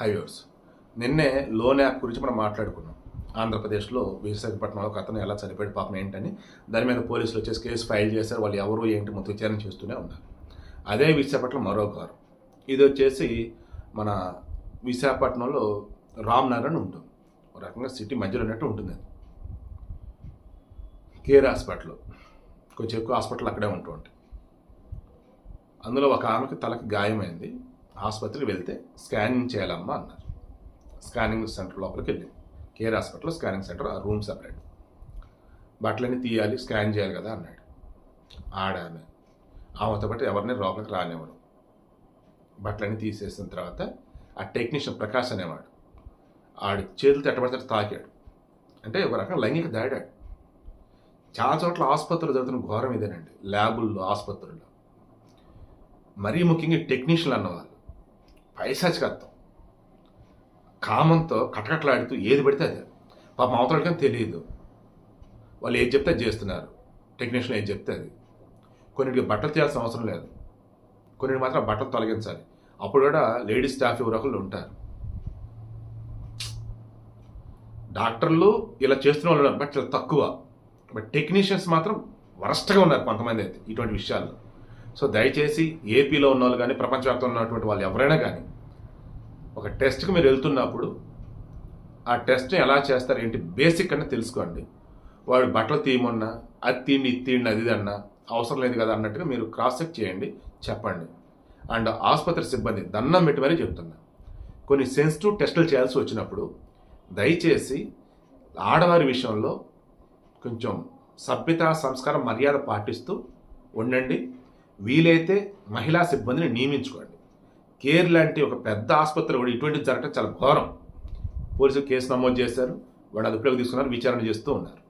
Highways. నిన్నే loan app గురించి మనం మాట్లాడుకున్నాం. ఆంధ్రప్రదేశ్లో విశాఖపట్నంలో ఒక అతను ఎలా చనిపోయాడు పాపం ఏంటని. దాని మీద పోలీసులు వచ్చేసి కేసు ఫైల్ చేశారు. వాళ్ళు ఎవరు ఏంటి మొత్తం విచారణ చేస్తూనే ఉన్నారు. అదే విశాఖపట్నం మరో కారు. ఇది వచ్చేసి మన విశాఖపట్నంలో రామ్ నగర్ అని ఉంటుంది. ఒక రకంగా సిటీ మధ్యలో ఉన్నట్టు ఉంటుంది అది. Care hospital. కొంచెం ఎక్కువ హాస్పిటల్ అక్కడే ఉంటూ ఉంటాయి అందులో ఒక ఆమెకి తలకి గాయమైంది. ఆసుపత్రికి వెళ్తే స్కానింగ్ చేయాలమ్మా అన్నారు. స్కానింగ్ సెంటర్ లోపలికి వెళ్ళింది కేర్ హాస్పిటల్లో స్కానింగ్ సెంటర్ ఆ రూమ్ సపరేట్. బట్టలన్నీ తీయాలి స్కాన్ చేయాలి కదా అన్నాడు. ఆడామె. ఆమెతో పాటు ఎవరిని లోపలికి రానివ్వడు. బట్టలన్నీ తీసేసిన తర్వాత ఆ టెక్నీషియన్ ప్రకాష్ అనేవాడు. ఆడు చేతులు తట్టబడితే తాకాడు. అంటే ఒక రకం లైంగిక దాడాడు. చాలా చోట్ల ఆసుపత్రులు జరుగుతున్న ఘోరం ఇదేనండి. ల్యాబుల్లో ఆసుపత్రుల్లో. మరీ ముఖ్యంగా టెక్నీషియన్లు అన్నవాళ్ళు. పైశాచికత్వం. కామంతో కటకట్లాడుతూ ఏది పడితే అది. పాప అవతలకి తెలియదు. వాళ్ళు ఏది చెప్తే అది చేస్తున్నారు. టెక్నీషియన్ ఏది చెప్తే అది. కొన్నిటికి బట్టలు తీయాల్సిన అవసరం లేదు. కొన్నిటి మాత్రం బట్టలు తొలగించాలి. అప్పుడు కూడా లేడీస్ స్టాఫ్ ఎవరొకళ్ళు ఉంటారు. డాక్టర్లు ఇలా చేస్తున్న వాళ్ళు బట్ చాలా తక్కువ. బట్ టెక్నీషియన్స్ మాత్రం వరస్ట్గా ఉన్నారు కొంతమంది అయితే ఇటువంటి విషయాల్లో. సో దయచేసి ఏపీలో ఉన్న వాళ్ళు కానీ ప్రపంచవ్యాప్తంగా ఉన్నటువంటి వాళ్ళు ఎవరైనా కానీ ఒక టెస్ట్కి మీరు వెళ్తున్నప్పుడు ఆ టెస్ట్ని ఎలా చేస్తారు ఏంటి బేసిక్ అని తెలుసుకోండి. వాడు బట్టలు తీయమన్నా అది తీయండి ఇది తీయండి అది ఇది అన్నా అవసరం లేదు కదా అన్నట్టుగా మీరు క్రాస్ చెక్ చేయండి చెప్పండి. అండ్ ఆసుపత్రి సిబ్బంది దండం పెట్టి మరీ చెప్తున్నా. కొన్ని సెన్సిటివ్ టెస్టులు చేయాల్సి వచ్చినప్పుడు దయచేసి ఆడవారి విషయంలో కొంచెం సభ్యత సంస్కారం మర్యాద పాటిస్తూ ఉండండి. వీలైతే మహిళా సిబ్బందిని నియమించుకోండి. కేర్ లాంటి ఒక పెద్ద ఆసుపత్రి కూడా ఇటువంటిది జరగడం చాలా ఘోరం. పోలీసులు కేసు నమోదు చేశారు. వాడు అదుపులోకి తీసుకున్నారు విచారణ చేస్తూ ఉన్నారు.